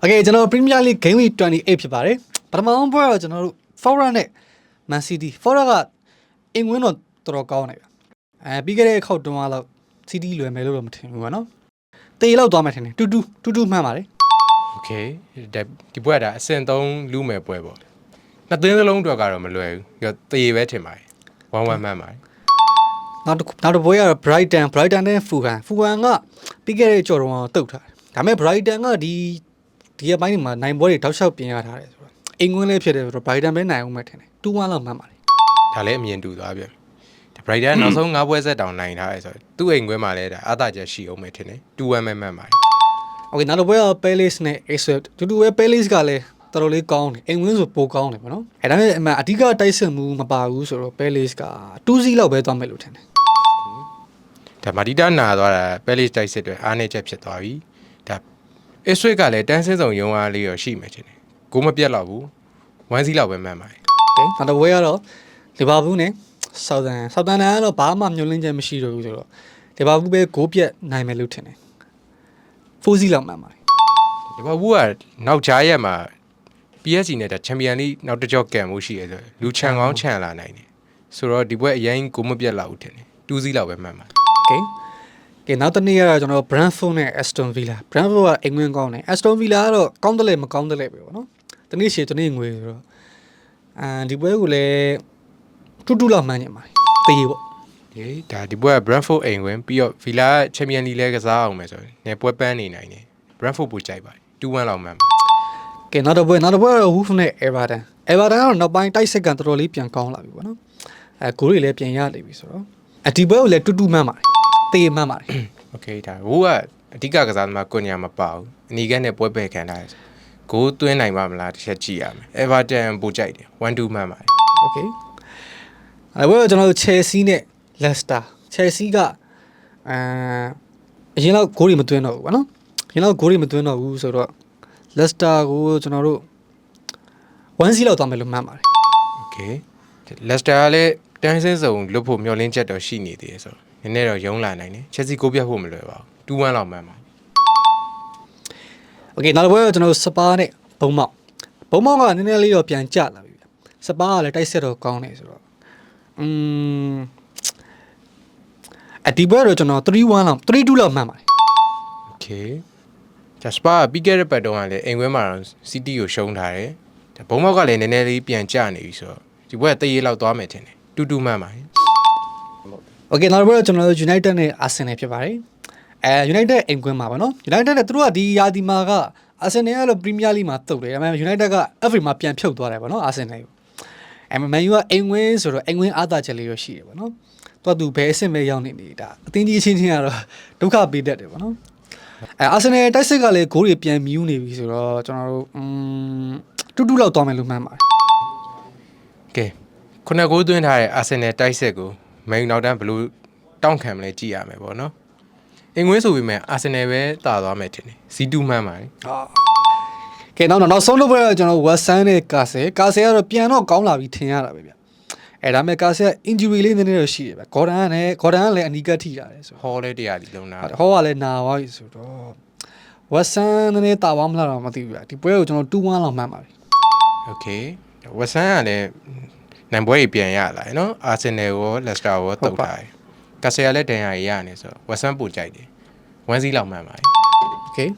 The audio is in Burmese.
။ Okay ကျွန်တော် Premier League Game Week 28ဖြစ်ပါတယ်။ပထမဆုံးပွဲတော့ကျွန်တော်တို့ Fora နဲ့ Man City Fora ကအင်ဝင်တော့တော်တော်ကောင်းနေပြီ။အဲပြီးခဲ့တဲ့ခေါက်တုန်းကတော့ City လွယ်မယ်လို့တော့မထင်ဘူးပေါ့နော်။တေးလောက်သွားမယ်ထင်တယ်။တူတူတူတူမှန်ပါတယ်။ Okay ဒီပွဲကအဆင့်3လူမယ်ပွဲပေါ့။နှစ်သင်းစလုံးအတွက်ကတော့မလွယ်ဘူး။တေးပဲထင်ပါတယ်။ဝမ်းဝမ်းမှန်ပါတယ်။နောက်တစ်နောက်တစ်ပွဲကတော့ Brighton Brighton နဲ့ Fulham Fulham ကပြီးခဲ့တဲ့ကြော်တော်ကတုတ်ထားတယ်ဒါပေမဲ့ Brighton ကဒီ ဒီအပိုင်းမှာနိုင်ပွဲတွေတောက်လျှောက်ပြင်ရထားတယ်ဆိုတော့အင်္ဂွင်းလေးဖြစ်တယ်ဆိုတော့ Brighton ပဲနိုင်အောင်မှထင်တယ်2-1လောက်မှန်ပါတယ် ဒါလည်းအမြင်တူသွားပြန်ဒါ Brighton နောက်ဆုံး၅ပွဲဆက်တောင်နိုင်ထားတယ်ဆိုတော့သူ့အိမ်ခွဲမှာလည်းဒါအသာချက်ရှိအောင်ပဲထင်တယ်2-1ပဲမှန်ပါတယ် โอเคနောက်တစ်ပွဲက Palace နဲ့ Asset တူတူပဲ Palace ကလည်းတော်တော်လေးကောင်းတယ်အင်္ဂွင်းဆိုပိုကောင်းတယ်ပေါ့နော်အဲဒါနဲ့အမှအဓိကတိုက်စစ်မှုမပါဘူးဆိုတော့ Palace က2-0လောက်ပဲသွားမယ်လို့ထင်တယ် ဒါမာတီတာနာသွားတာပဲလစ်တိုက်စစ်တွေအားနေချက်ဖြစ်သွားပြီဒါ အစ္စရေးကလည်းတန်းစင်းဆောင်ရုံအားလေးရောရှိမယ်ထင်တယ်ကိုမပြတ်တော့ဘူးဝမ်းစီးလောက်ပဲမှန်ပါတယ် โอเคနောက်တစ်ပွဲကတော့ Liverpool နဲ့ Southampton Southampton ကတော့ဘာမှမျှော်လင့်ချက်မရှိတော့ဘူးဆိုတော့ Liverpool ပဲဂိုးပြတ်နိုင်မယ်လို့ထင်တယ်4-0လောက်မှန်ပါတယ် ဒီမှာဘူးကနောက်ကြားရက်မှာ PSG နဲ့ဒါချန်ပီယံလိနောက်တစ်ကြော့ကန်မှုရှိရဆိုလူချန်ကောင်းချန်လာနိုင်တယ်ဆိုတော့ဒီပွဲအရင်ကိုမပြတ်လောက်ဘူးထင်တယ်2စီးလောက်ပဲမှန်ပါတယ် โอเค ကဲနောက်တစ်နေ့ကတော့ကျွန်တော် Brentford နဲ့ Aston Villa Brentford ကအင်္ဂွင်းကောင်းတယ် Aston Villa ကတော့ကောင်းတယ်လေမကောင်းတယ်လေပဲပေါ့နော်တနေ့ရှည်တနေ့ငွေဆိုတော့အမ်ဒီပွဲကိုလည်းတူတူလောက်မှန်းနေပါတယ်တေးပေါ့ဒီဒါဒီပွဲက Brentford အိမ်ဝင်ပြီးတော့ Villa ချန်ပီယံလိလည်းကစားအောင်မယ်ဆိုရင်နေပွဲပန်းနေနိုင်တယ် Brentford ပူကြိုက်ပါတယ်2-1လောက်မှန်ပါကဲနောက်တစ်ပွဲနောက်တစ်ပွဲကတော့ Wolves နဲ့ Everton Everton ကတော့နောက်ပိုင်းတိုက်စစ်ကန်တော်တော်လေးပြန်ကောင်းလာပြီပေါ့နော်အဲဂိုးတွေလည်းပြန်ရနေပြီဆိုတော့အဒီပွဲကိုလည်းတူတူမှန်းပါတယ် သေမှန်ပါတယ် okay ဒါဟိုကအဓိကကစားသမားကွန်ညာမပါဘူးအနီးကနဲ့ပွဲပယ်ခံထားတယ်ဂိုးသွင်းနိုင်ပါမလားတစ်ချက်ကြည့်ရမယ် Everton ပူကြိုက်တယ်1-2မှန်ပါတယ် okay အဲ့ဘယ်ကျွန်တော်တို့ Chelsea နဲ့ Leicester Chelsea ကအဲအရင်တော့ဂိုးတွေမသွင်းတော့ဘူးဗောနော်အရင်တော့ဂိုးတွေမသွင်းတော့ဘူးဆိုတော့ Leicester ကိုကျွန်တော်တို့1-0လောက်သွားမယ်လို့မှန်ပါတယ် okay Leicester ကလည်းတန်းစင်းစုံလွတ်ဖို့မျှော်လင့်ချက်တော့ရှိနေသေးတယ်ဆိုတော့ နည်းနည်းတော့ယုံလာနိုင်တယ် Chelsea ကိုပြတ်ဖို့မလွယ်ပါဘူး2-1လောက်မှန်ပါ โอเคနောက်တစ်ပွဲတော့ကျွန်တော်တို့စပါးနဲ့ဘုံမောက်ဘုံမောက်ကနည်းနည်းလေးတော့ပြန်ကျလာပြီဗျစပါးကလည်းတိုက်ဆက်တော့ကောင်းနေဆိုတော့อืมအဒီပွဲတော့ကျွန်တော်3-1လောက်3-2လောက်မှန်းပါတယ် โอเคဂျစပါပြီးခဲ့တဲ့ပတ်တုန်းကလည်းအိမ်ခွဲမှာတော့ City ကိုရှုံးထားတယ်ဒါဘုံမောက်ကလည်းနည်းနည်းလေးပြန်ကျနေပြီဆိုတော့ဒီပွဲကတရေလောက်သွားမယ်ထင်တယ်2-2မှန်ပါတယ် ။ Okay နောက်တစ်ပွဲတော့ကျွန်တော်တို့ United နဲ့ Arsenal ဖြစ်ပါတယ်။အဲ United အိမ်ကွင်းမှာပါနော်။ United နဲ့သူတို့ကဒီရာသီမှာက Arsenal ကတော့ Premier League မှာတုတ်တယ်။ဒါပေမဲ့ United က FA မှာပြန်ဖြုတ်သွားတယ်ပေါ့နော် Arsenal ကို။အဲ Man U ကအိမ်ကွင်းဆိုတော့အိမ်ကွင်းအားသာချက်လေးတော့ရှိတယ်ပေါ့နော်။တော်သူဘယ်အဆင့်ပဲရောက်နေနေတာအတင်းကြီးအချင်းချင်းကတော့ဒုက္ခပေးတတ်တယ်ပေါ့နော်အဲအာဆင်နယ်တိုက်စစ်ကလည်းဂိုးတွေပြန်မြူးနေပြီဆိုတော့ကျွန်တော်တို့อืมတူတူလောက်သွားမယ်လို့မှန်းပါတယ်ကဲခုနကကိုးသွင်းထားတဲ့အာဆင်နယ်တိုက်ဆက်ကို Man U နောက်တန်းဘယ်လိုတောင့်ခံမလဲကြည့်ရမယ်ပေါ့နော်အင်္ဂွင်းဆိုပေမဲ့ Arsenal ပဲတာသွားမယ်ထင်တယ် C2 မှန်ပါတယ် ဟာကဲနောက်တော့နောက်ဆုံးလို့ပဲကျွန်တော် West Ham နဲ့ကာဆယ်ကာဆယ်ကတော့ပြန်တော့ကောင်းလာပြီထင်ရတာပဲဗျအဲဒါမဲ့ကာဆယ် injury လေးနည်းနည်းတော့ရှိတယ်ဗျဂေါ်ဒန်ကလည်းဂေါ်ဒန်ကလည်းအနီးကပ်ထိတာတယ်ဆို ဟောလဲတရားဒီလုံးနာ တော့ဟောကလည်းနာသွားပြီဆိုတော့ West Ham နည်းနည်းတာသွားမလားတော့မသိဘူးဗျဒီပွဲကိုကျွန်တော်2-1လောက်မှန်းပါတယ် โอเคဝက်ဆန်ကလည်း နိုင်ပွဲကြီးပြန်ရလာတယ်နော် Arsenal ရော Leicester ရောတုတ်ထားတယ်ကာဆီယာလည်းဒဏ်ရာကြီးရနေဆိုဝက်ဆန်ပူကြိုက်တယ်1စီးလောက်မှန်ပါတယ် okay